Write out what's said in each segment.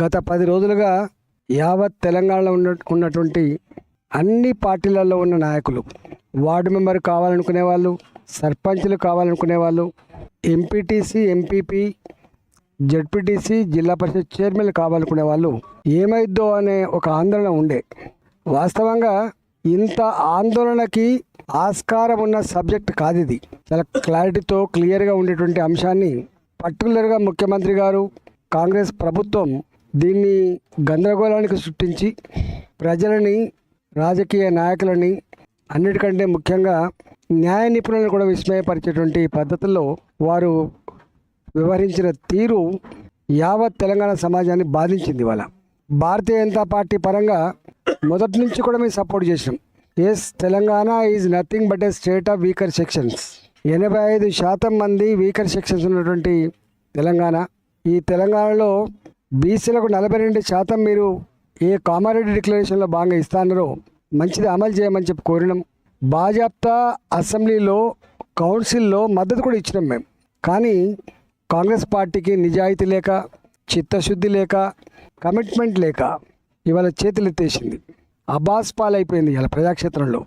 గత పది రోజులుగా యావత్ తెలంగాణలో ఉన్న ఉన్నటువంటి అన్ని పార్టీలలో ఉన్న నాయకులు వార్డు మెంబర్ కావాలనుకునే వాళ్ళు సర్పంచ్లు కావాలనుకునే వాళ్ళు ఎంపీటీసీ ఎంపీపీ జడ్పీటీసీ జిల్లా పరిషత్ చైర్మన్లు కావాలనుకునే వాళ్ళు ఏమైద్దో అనే ఒక ఆందోళన ఉండే. వాస్తవంగా ఇంత ఆందోళనకి ఆస్కారం ఉన్న సబ్జెక్ట్ కాదు ఇది చాలా క్లారిటీతో క్లియర్గా ఉండేటువంటి అంశాన్ని పర్టికులర్గా ముఖ్యమంత్రి గారు కాంగ్రెస్ ప్రభుత్వం దీన్ని గందరగోళానికి సృష్టించి ప్రజలని రాజకీయ నాయకులని అన్నిటికంటే ముఖ్యంగా న్యాయ నిపుణులను కూడా విస్మయపరిచేటువంటి పద్ధతుల్లో వారు వ్యవహరించిన తీరు యావత్ తెలంగాణ సమాజాన్ని బాధించింది వాళ్ళ భారతీయ జనతా పార్టీ పరంగా మొదటి నుంచి కూడా మేము సపోర్ట్ చేసినాం yes Telangana is nothing but a state of weaker sections ఎనభై ఐదు శాతం మంది వీకర్ సెక్షన్స్ ఉన్నటువంటి తెలంగాణ. ఈ తెలంగాణలో బీసీలకు నలభై రెండు శాతం మీరు ఏ కామారెడ్డి డిక్లరేషన్లో భాగంగా ఇస్తానో మంచిది అమలు చేయమని చెప్పి కోరినాం. భాజప్తా అసెంబ్లీలో కౌన్సిల్లో మద్దతు కూడా ఇచ్చినాం మేము. కానీ కాంగ్రెస్ పార్టీకి నిజాయితీ లేక చిత్తశుద్ధి లేక కమిట్మెంట్ లేక ఇవాళ చేతులెత్తేసింది అబాస్ పాలైపోయింది ఇవాళ ప్రజాక్షేత్రంలో.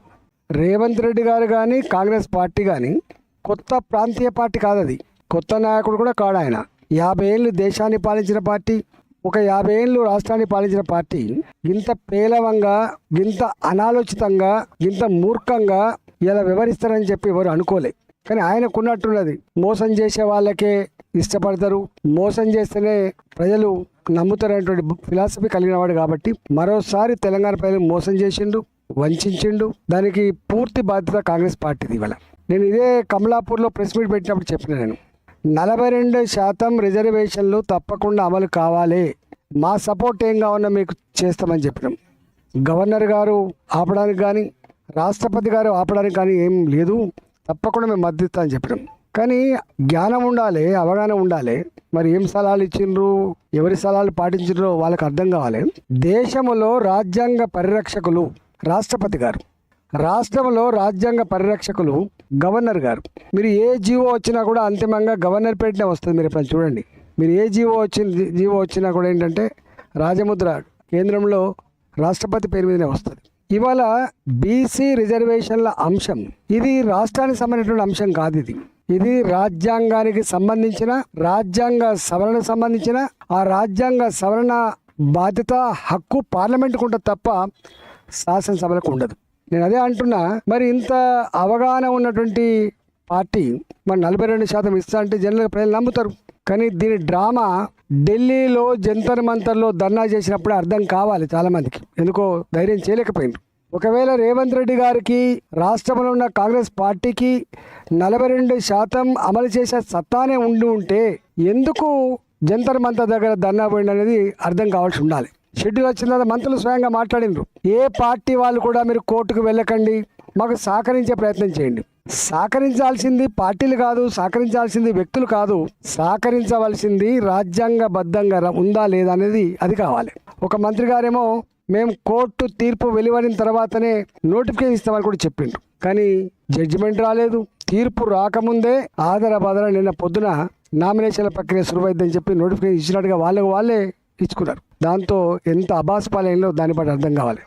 రేవంత్ రెడ్డి గారు కానీ కాంగ్రెస్ పార్టీ కానీ కొత్త ప్రాంతీయ పార్టీ కాదది. కొత్త నాయకుడు కూడా కాడు ఆయన. యాభై ఏళ్ళు దేశాన్ని పాలించిన పార్టీ ఒక యాభై ఏళ్ళు రాష్ట్రాన్ని పాలించిన పార్టీ. ఇంత పేలవంగా ఇంత అనాలోచితంగా ఇంత మూర్ఖంగా ఇలా వివరిస్తారని చెప్పి ఎవరు అనుకోలే. కానీ ఆయనకున్నట్టున్నది మోసం చేసే వాళ్ళకే ఇష్టపడతారు. మోసం చేస్తేనే ప్రజలు నమ్ముతారనేటువంటి ఫిలాసఫీ కలిగిన వాడు కాబట్టి మరోసారి తెలంగాణ ప్రజలు మోసం చేసిండు వంచిండు దానికి పూర్తి బాధ్యత కాంగ్రెస్ పార్టీది ఇవాళ. నేను ఇదే కమలాపూర్లో ప్రెస్ మీట్ పెట్టినప్పుడు చెప్పిన నేను. నలభై రెండు శాతం రిజర్వేషన్లు తప్పకుండా అమలు కావాలి. మా సపోర్ట్ ఏం కావాలన్నా మీకు చేస్తామని చెప్పినాం. గవర్నర్ గారు ఆపడానికి కానీ రాష్ట్రపతి గారు ఆపడానికి కానీ ఏం లేదు. తప్పకుండా మేము మద్దతు అని చెప్పినాం. కానీ జ్ఞానం ఉండాలి అవగాహన ఉండాలి. మరి ఏం సలహాలు ఇచ్చిండ్రు ఎవరి సలహాలు పాటించారో వాళ్ళకి అర్థం కావాలి. దేశంలో రాజ్యాంగ పరిరక్షకులు రాష్ట్రపతి గారు. రాష్ట్రంలో రాజ్యాంగ పరిరక్షకులు గవర్నర్ గారు. మీరు ఏ జీవో వచ్చినా కూడా అంతిమంగా గవర్నర్ పేరునే వస్తుంది మీరు ఇప్పుడు చూడండి. మీరు ఏ జీవో వచ్చిన జీవో వచ్చినా కూడా ఏంటంటే రాజముద్ర కేంద్రంలో రాష్ట్రపతి పేరు మీదనే వస్తుంది. ఇవాళ బీసీ రిజర్వేషన్ల అంశం ఇది రాష్ట్రానికి సంబంధించిన అంశం కాదు ఇది. ఇది రాజ్యాంగానికి సంబంధించిన రాజ్యాంగ సవరణకు సంబంధించిన ఆ రాజ్యాంగ సవరణ బాధ్యత హక్కు పార్లమెంట్కు ఉంటుంది తప్ప శాసనసభలకు ఉండదు. నేను అదే అంటున్నా మరి ఇంత అవగాహన ఉన్నటువంటి పార్టీ మరి నలభై రెండు శాతం ఇస్తా అంటే జనరల్గా ప్రజలు నమ్ముతారు. కానీ దీని డ్రామా ఢిల్లీలో జంతర్ మంతర్లో ధర్నా చేసినప్పుడు అర్థం కావాలి చాలామందికి. ఎందుకో ధైర్యం చేయలేకపోయింది. ఒకవేళ రేవంత్ రెడ్డి గారికి రాష్ట్రంలో ఉన్న కాంగ్రెస్ పార్టీకి నలభై రెండు శాతం అమలు చేసే సత్తానే ఉండి ఉంటే ఎందుకు జంతర్ మంతర్ దగ్గర ధర్నా పోయింది అనేది అర్థం కావాల్సి ఉండాలి. షెడ్యూల్ వచ్చిన తర్వాత మంత్రులు స్వయంగా మాట్లాడినరు. ఏ పార్టీ వాళ్ళు కూడా మీరు కోర్టుకు వెళ్ళకండి మాకు సహకరించే ప్రయత్నం చేయండి. సహకరించాల్సింది పార్టీలు కాదు సహకరించాల్సింది వ్యక్తులు కాదు సహకరించవలసింది రాజ్యాంగబద్ధంగా ఉందా లేదా అనేది అది కావాలి. ఒక మంత్రి గారేమో మేము కోర్టు తీర్పు వెలువడిన తర్వాతనే నోటిఫికేషన్ ఇస్తామని కూడా చెప్పిండు కానీ జడ్జిమెంట్ రాలేదు. తీర్పు రాకముందే ఆధార బాధల నిన్న పొద్దున నామినేషన్ల ప్రక్రియ సురువైద్దని చెప్పి నోటిఫికేషన్ ఇచ్చినట్టుగా వాళ్ళకు వాళ్ళే ఇచ్చుకున్నారు దాంతో ఎంత అబాస్ పాలైందో దాన్ని బట్టి అర్థం కావాలి.